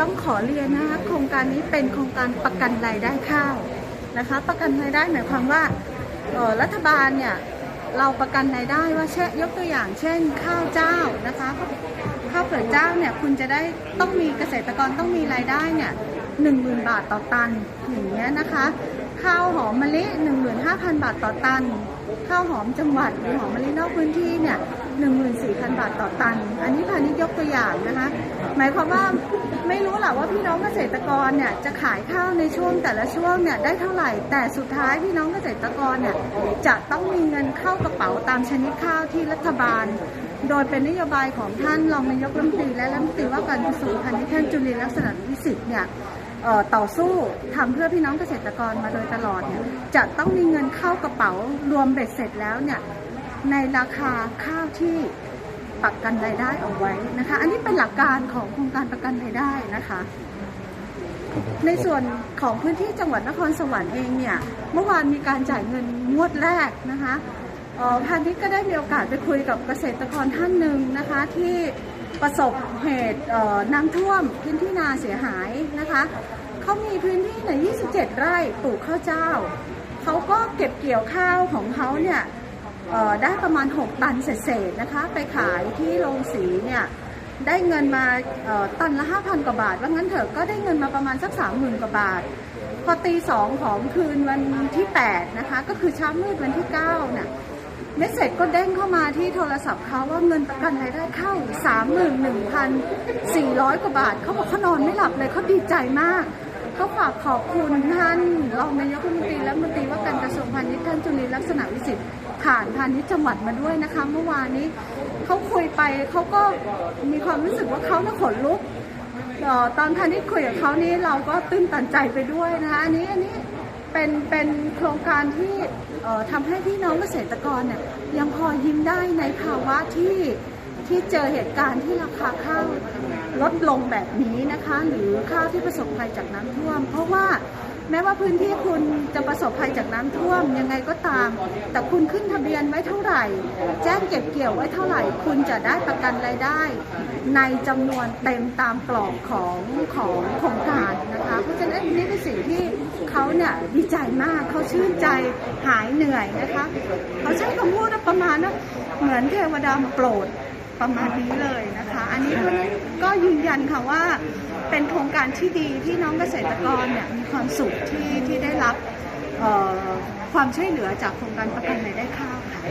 ต้องขอเรียนนะคะโครงการนี้เป็นโครงการประกันรายได้ข้าวนะคะ ประกันรายได้หมายความว่ารัฐบาลเนี่ยเราประกันรายได้ว่าเช่นยกตัวอย่างเช่น ข้าวเจ้านะคะข้าวเปลือกเจ้าเนี่ยคุณจะได้ต้องมีเกษตรกรต้องมีรายได้เนี่ยหนึ่งหมื่นบาทต่อตันอย่างเงี้ยนะคะ ข้าวหอมมะลิ15,000บาทต่อตัน ข้าวหอมจังหวัดหรือหอมมะลินอกพื้นที่เนี่ย14,000บาทต่อตัน อันนี้พาณิชย์ยกตัวอย่างนะคะ หมายความว่าไม่รู้หรอกว่าพี่น้องเกษตรกรเนี่ยจะขายข้าวในช่วงแต่ละช่วงเนี่ยได้เท่าไหร่ แต่สุดท้ายพี่น้องเกษตรกรเนี่ยจะต้องมีเงินเข้ากระเป๋าตามชนิดข้าวที่รัฐบาล โดยเป็นนโยบายของท่านรองนายกรัฐมนตรีและรัฐมนตรีว่าการกระทรวงพาณิชย์ท่านจุลินลักษณะวิสิทธิ์เนี่ยต่อสู้ทำเพื่อพี่น้องเกษตรกรมาโดยตลอดเนี่ยจะต้องมีเงินเข้ากระเป๋ารวมเบ็ดเสร็จแล้วเนี่ยในราคาข้าวที่ ประกันรายได้เอาไว้นะคะ อันนี้เป็นหลักการของโครงการประกันรายได้นะคะ ในส่วนของพื้นที่จังหวัดนครสวรรค์เองเนี่ย เมื่อวานมีการจ่ายเงินงวดแรกนะคะเอ่อพาณิชย์ก็ได้มีโอกาสไปคุยกับเกษตรกรท่านหนึ่งนะคะที่ประสบเหตุเอ่อน้ำท่วมพื้นที่นาเสียหายนะคะเขามีพื้นที่เนี่ย27 ไร่ปลูกข้าวเจ้า เขาก็เก็บเกี่ยวข้าวของเขาเนี่ยเอ่อ ได้ประมาณ 6 ตันเศษๆนะคะ ไปขายที่โรงสีเนี่ยได้เงินมาตันละ 5,000 กว่าบาท ว่างั้นเถอะก็ได้เงินมาประมาณสัก 30,000 กว่าบาท พอตีสองของคืนวันที่ 8 นะคะ ก็คือเช้ามืดวันที่9น่ะเมสเสจก็เด้งเข้ามาที่โทรศัพท์เขาว่าเงินประกันรายได้เข้า 31,400 กว่าบาท เขาบอกเขานอนไม่หลับเลยเขาดีใจมาก เขาฝากขอบคุณท่านรองนายกรัฐมนตรีและรัฐมนตรีว่าการกระทรวงพาณิชย์ท่านจุลินลักษณะวิสิทธิ์ ผ่านพาณิชย์จังหวัดมาด้วยนะคะ เมื่อวานนี้เขาคุยไปเขาก็มีความรู้สึกว่าเขาน่ะขนลุกตอนพาณิชย์คุยกับเขานี้เราก็ตื้นตันใจไปด้วยนะคะอันนี้อันนี้เป็นเป็นโครงการที่เอ่อทำให้พี่น้องเกษตรกรเนี่ยยังพอยิ้มได้ในภาวะที่ที่เจอเหตุการณ์ที่ราคาข้าวลดลงแบบนี้นะคะ หรือข้าวที่ประสบภัยจากน้ำท่วม เพราะว่า แม้ว่าพื้นที่คุณจะประสบภัยจากน้ำท่วมยังไงก็ตาม แต่คุณขึ้นทะเบียนไว้เท่าไหร่ แจ้งเก็บเกี่ยวไว้เท่าไหร่ คุณจะได้ประกันรายได้ ในจำนวนเต็มตามกรอบของของโครงการนะคะ เพราะฉะนั้นนี่เป็นสิ่งที่เขาเนี่ยดีใจมากเขาชื่นใจหายเหนื่อยนะคะเขาใช้คำพูดประมาณว่าเหมือนเทวดามาโปรดประมาณนี้เลยนะ คะ อันนี้ก็ยืนยันค่ะว่าเป็นโครงการที่ดีที่น้องเกษตรกรเนี่ยมีความสุขที่ที่ได้รับความช่วยเหลือจากโครงการประกันรายได้ข้าวค่ะ